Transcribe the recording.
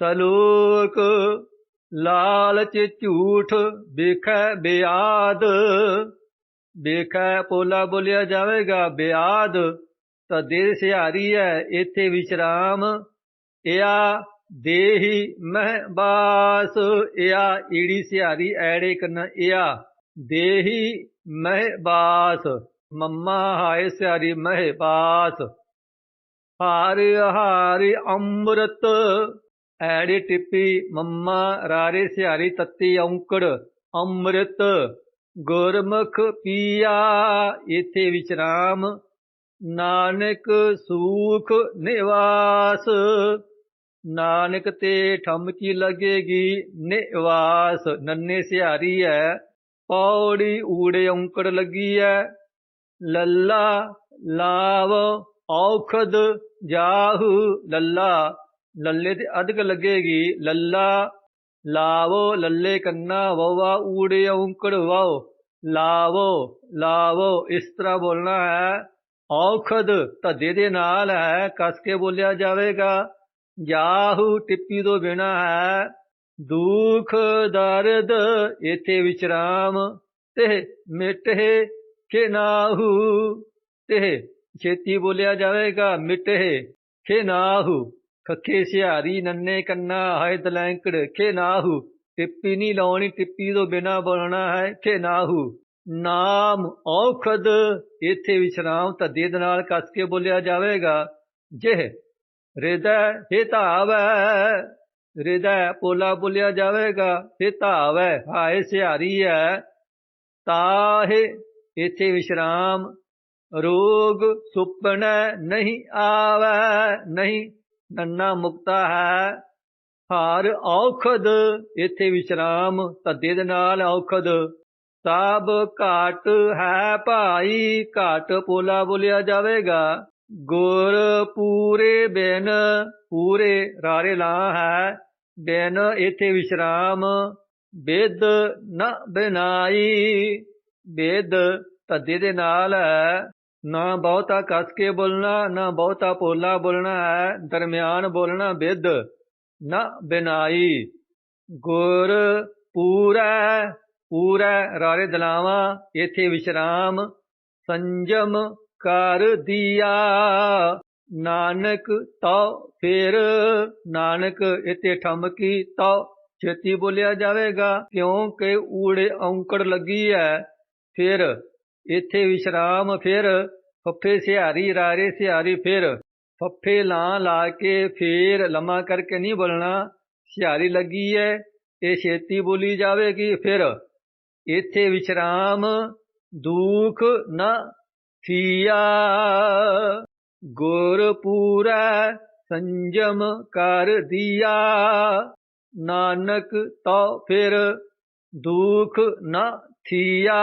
ਸਲੋਕ ਲਾਲਚ ਝੂਠ ਵੇਖੈ ਬਿਆਦ, ਵੇਖੈ ਪੋਲਾ ਬੋਲਿਆ ਜਾਵੇਗਾ ਬਿਆਦ, ਤਾਂ ਦੇ ਸਿਹਾਰੀ ਹੈ ਇੱਥੇ ਵਿਸ਼ਰਾਮ। ਇਆ ਦੇਹੀ ਮਹਿ ਬਾਸ ਇਆ ਈੜੀ ਸਿਹਾਰੀ ਐੜੇ ਕਰਨਾ ਇਆ ਦੇਹੀ ਮਹਿ ਬਾਸ ਮੰਮਾ ਹਾਏ ਸਿਹਾਰੀ ਮਹਿ ਬਾਸ ਹਾਰ ਹਾਰ ਅੰਮ੍ਰਿਤ ਐੜੇ ਟਿੱਪੀ, ਮੰਮਾ ਰਾਰੇ ਸਿਹਾਰੀ ਤੱਤੀ ਔਂਕੜ, ਅੰਮ੍ਰਿਤ ਗੁਰਮੁਖ ਪੀਆ ਇਥੇ ਵਿਚਰਾਮ ਨਾਨਕ ਸੂਖ ਨਿਵਾਸ। ਨਾਨਕ ਤੇ ਠਮਕੀ ਲੱਗੇਗੀ ਨਿਵਾਸ, ਨੰਨੇ ਸਿਹਾਰੀ ਹੈ ਪੌੜੀ ਊੜੇ ਔਂਕੜ ਲੱਗੀ ਹੈ ਲੱਲਾ ਲਾਵ ਔਖਦ ਜਾਹੂ, ਲੱਲਾ ਲੱਲੇ ਤੇ ਅਧਿਕ ਲੱਗੇਗੀ। ਲੱਲਾ ਲਾਵੋ, ਲੱਲੇ ਕੰਨਾ ਵਵਾ, ਊੜੇ ਔਂਕੜ ਵਾਓ। ਲਾਵੋ ਲਾਵੋ, ਇਸ ਤਰ੍ਹਾਂ ਬੋਲਣਾ ਹੈ। ਔਖਦ ਧੱਦੇ ਦੇ ਨਾਲ ਹੈ, ਕਸ ਕੇ ਬੋਲਿਆ ਜਾਵੇਗਾ। ਜਾਹੂ ਟਿੱਪੀ ਤੋਂ ਬਿਨਾ ਹੈ। ਦੁਖ, ਦਰਦ ਇਥੇ ਵਿਚਰਾਮ। ਤੇ ਮਿਟੇ ਕਿ ਨਾਹੂ। ਤੇ ਛੇਤੀ ਬੋਲਿਆ ਜਾਵੇਗਾ, ਮਿਟੇ ਕਿ ਨਾਹੂ। ਖੱਖੇ ਸਿਹਾਰੀ ਨੰਨੇ ਕੰਨਾ ਹਾਏ ਦਲੈਂਕੜ, ਖੇ ਨਾਹੂ। ਟਿੱਪੀ ਨਹੀਂ ਲਾਉਣੀ, ਟਿੱਪੀ ਤੋਂ ਬਿਨਾ ਬੋਲਣਾ ਹੈ, ਖੇ ਨਾਹੂ। ਨਾਮ ਔਖਦ, ਇਥੇ ਵਿਸ਼ਰਾਮ ਧੱਦੇ ਦੇ ਨਾਲ ਕੱਸ ਕੇ ਬੋਲਿਆ ਜਾਵੇਗਾ। ਜਿਹ ਹਿਰਦੈ ਹਿਤਾਵੈ ਹਿਰਦੈ ਪੋਲਾ ਬੋਲਿਆ ਜਾਵੇਗਾ। ਹੇ ਧਾਵੈ, ਹਾਏ ਸਿਹਾਰੀ ਹੈ ਤਾਹੇ, ਇਥੇ ਵਿਸ਼ਰਾਮ। ਰੋਗ ਸੁਪਨੈ ਨਹੀਂ ਆਵੈ, ਨਹੀਂ ਨੰਨਾ ਮੁਕਤਾ ਹੈ। ਹਾਰ ਔਖਦ, ਇਥੇ ਵਿਸ਼ਰਾਮ, ਧੱਦੇ ਦੇ ਨਾਲ ਔਖਦ। ਸਭ ਘਾਟ ਹੈ ਭਾਈ, ਘਾਟ ਪੋਲਾ ਬੋਲਿਆ ਜਾਵੇਗਾ। ਗੁਰ ਪੂਰੇ ਬਿਨ, ਪੂਰੇ ਰਾਰੇ ਲਾ ਹੈ। ਬਿਨ ਇਥੇ ਵਿਸ਼ਰਾਮ, ਬੇਦ ਨ ਬਿਨਾਈ। ਬਿਦ ਧੱਦੇ ਦੇ ਨਾਲ ਹੈ। ਨਾ ਬਹੁਤਾ ਕੱਸ ਕੇ ਬੋਲਣਾ, ਨਾ ਬਹੁਤਾ ਪੋਲਾ ਬੋਲਣਾ ਹੈ, ਦਰਮਿਆਨ ਬੋਲਣਾ ਬਿਦ, ਨਾ ਬਿਨਾਈ। ਗੁਰ ਪੂਰਾ ਪੂਰਾ ਰਾਰੇ ਦਲਾਵਾ ਇਥੇ ਵਿਸ਼ਰਾਮ, ਸੰਜਮ ਕਰ ਦਿਆ। ਨਾਨਕ ਤਉ ਫਿਰ, ਨਾਨਕ ਇਥੇ ਠਮਕੀ ਤਉ, ਛੇਤੀ ਬੋਲਿਆ ਜਾਵੇਗਾ, ਕਿਉਂਕਿ ਊੜੇ ਔਂਕੜ ਲੱਗੀ ਹੈ, ਫਿਰ ਇੱਥੇ ਵਿਸ਼ਰਾਮ ਫਿਰ, ਫੱਫੇ ਸਿਹਾਰੀ ਰਾਰੇ ਸਿਹਾਰੀ ਫਿਰ। ਫੱਫੇ ਲਾਂ ਲਾ ਕੇ ਫੇਰ ਲੰਮਾ ਕਰਕੇ ਨਹੀਂ ਬੋਲਣਾ, ਸਿਹਾਰੀ ਲੱਗੀ ਹੈ ਇਹ ਛੇਤੀ ਬੋਲੀ ਜਾਵੇਗੀ ਫਿਰ। ਇੱਥੇ ਵਿਸ਼ਰਾਮ, ਦੁਖ ਨਾ ਥੀਆ। ਗੁਰਪੂਰਾ ਸੰਜਮ ਕਰ ਦਿਆ। ਨਾਨਕ ਤਉ ਫਿਰ ਦੁਖ ਨਾ ਥੀਆ।